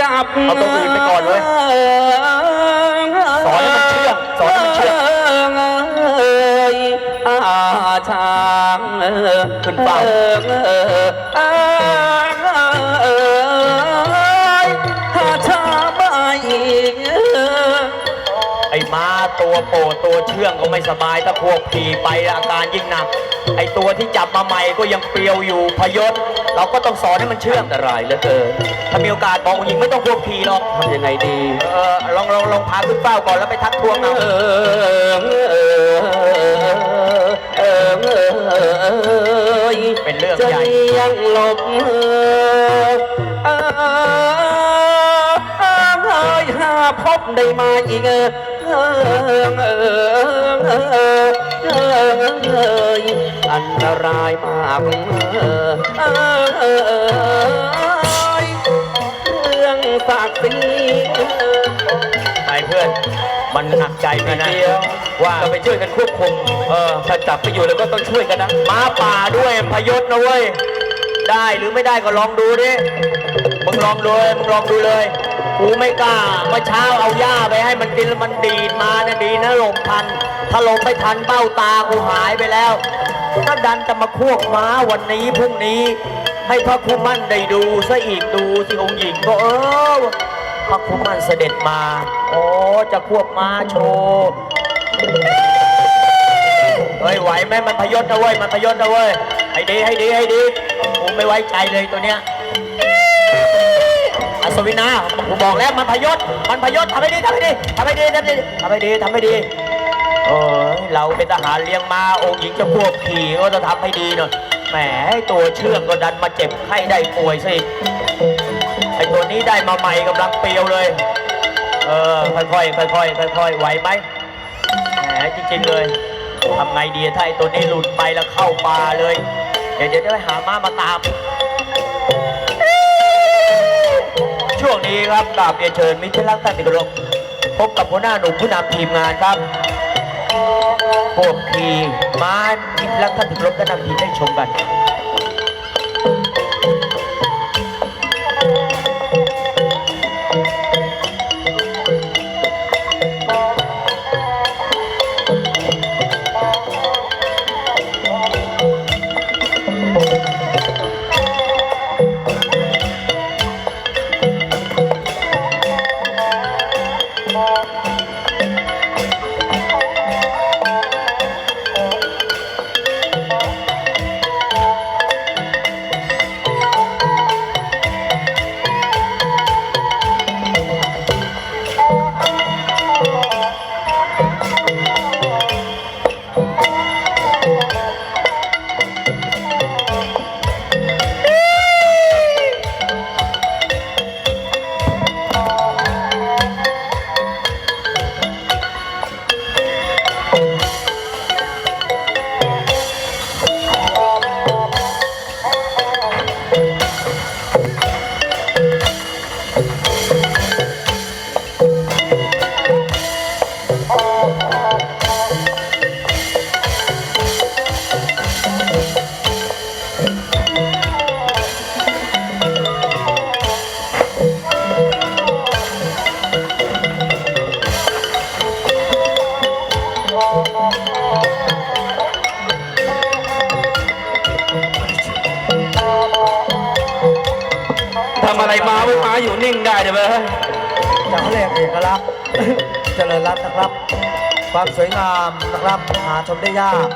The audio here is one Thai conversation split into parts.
กับเอาตัวอื่นไปก่อนเลยสอนให้มันเชื่องสอนให้มันเชื่องเอ้ยอาช้างเออขึ้นเฝ้า ตัวโปรดตัวเชื่องก็ไม่สบายถ้าพวกขี่ไปอาการยิ่งหนัก ไอ้ตัวที่จับมาใหม่ก็ยังเปรียวอยู่พยศ เราก็ต้องสอนให้มันเชื่องอันตรายเหลือเกินถ้ามีโอกาสบอกองค์หญิงไม่ต้องพวกขี่หรอกทำยังไงดี เออลองลองลองพาขึ้นเฝ้าก่อนแล้วไปทักทวงเอาเออเออเออเออเป็นเรื่องจะใหญ่ยังหลบเออเออเออเอยหาพบได้มาอีกเออเออเออเออเออเอออันตรายมากเออเออเออเออเรื่องศักดิ์ศรีไอ้เพื่อน มันหนักใจไปนะเดียวว่าเราไปช่วยกันควบคุม เออถ้าจับไปอยู่แล้วก็ต้องช่วยกันนะม้าป่าด้วยพยศนะเว้ย ได้หรือไม่ได้ก็ลองดูดิ มึงลองดูเลย มึงลองดูเลย กูไม่กล้า เมื่อเช้าเอาหญ้าไปให้ มันกินแล้วมันดีดมาเนี่ยดีนะลบทัน ถ้าลบไม่ทันเบ้าตากูหายไปแล้วถ้าดันจะมาควบม้าวันนี้พรุ่งนี้ ให้พระคุมั่นได้ดูซะอีกดูสิองค์หญิงก็เออพระคุมั่นเสด็จมาโอ้จะควบม้าโชว์เฮ้ยไหวไหมมันพยศนะเว้ยมันพยศนะเว้ยให้ดีให้ดีให้ดีกูไม่ไว้ใจเลยตัวเนี้ย อัศวินากูบอกแล้วมันพยศ มันพยศทำให้ดีทำให้ดีทำให้ดีทำให้ดีทำให้ดีทำให้ดีเออเราเป็นทหารเลี้ยงมาองค์หญิงจะควบขี่ก็จะทำให้ดีหน่อยแหมตัวเชื่องก็ดันมาเจ็บไข้ได้ป่วยซะอีกไอ้ตัวนี้ได้มาใหม่กำลังเปรียวเลย เออค่อยๆค่อยๆค่อยๆไหวไหมแหมจริงๆเลยทำไงดีถ้าไอ้ตัวนี้หลุดไปแล้วเข้าป่าเลย เดี๋ยวเดี๋ยวได้หาม้ามาตาม ช่วงนี้ครับกราบเรียนเชิญมิตรรักท่านที่เคารพพบกับหัวหน้าหนุ่มผู้นำทีมงานครับพวกขี่ม้ามิตรรักท่านที่เคารพและนำทีมได้ชมกัน more. มาไม่มาอยู่นิ่งได้เดี๋ยวเว้ยจากเขาเรียกเอกลักษณ์เจริญรัตน์นะครับ ความสวยงามนะครับหาชมได้ยาก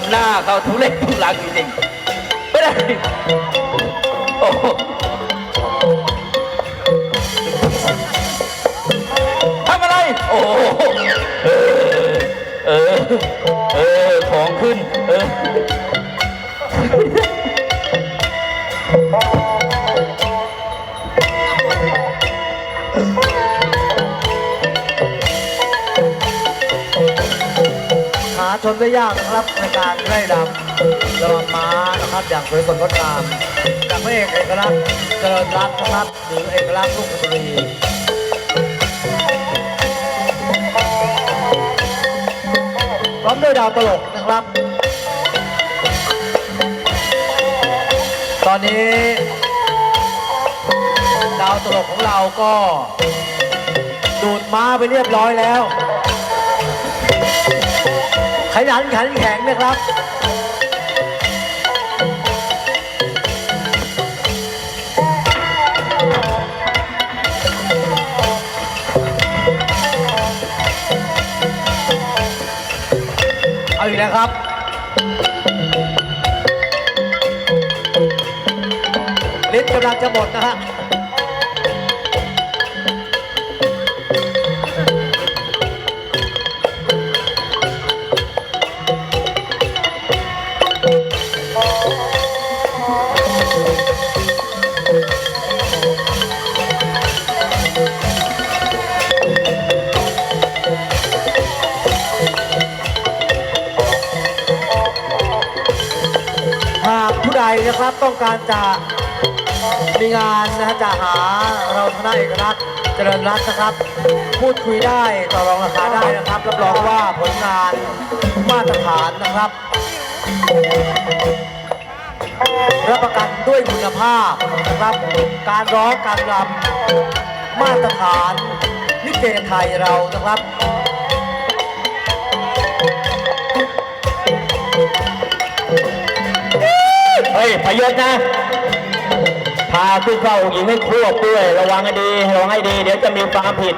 ทำหน้าเขาทุเล็กทุลังจริงๆไม่ได้โอ้โหทำอะไร โอ้โหเออ เออ เออ ของขึ้น เออ ชมได้ยากนะครับในการไล่รระวังม้านะครับอย่างสวยสดงดงามจากพระเอกเอกลักษณ์เจริญรัตน์นะครับหรือเอกลักษณ์ลูกบุรีพร้อมด้วยดาวตลกนะครับ ตอนนี้ ดาวตลกของเราก็ดูดม้าไปเรียบร้อยแล้ว ขยันขันแข็งนะครับ เอาอีกแล้วครับลิ้นกำลังจะหมดนะฮะ หากผู้ใดนะครับต้องการจะมีงานนะฮะจะหาเราคณะเอกลักษณ์เจริญรัตน์นะครับ พูดคุยได้ต่อรองราคาได้นะครับรับรองว่าผลงานมาตรฐานนะครับ รับประกันด้วยคุณภาพครับการร้องการรำมาตรฐานลิเกไทยเรานะครับเฮ้ยพยศนะ พาขึ้นเฝ้าหญิงให้ควบด้วย ระวังให้ดี ระวังให้ดี เดี๋ยวจะมีความผิด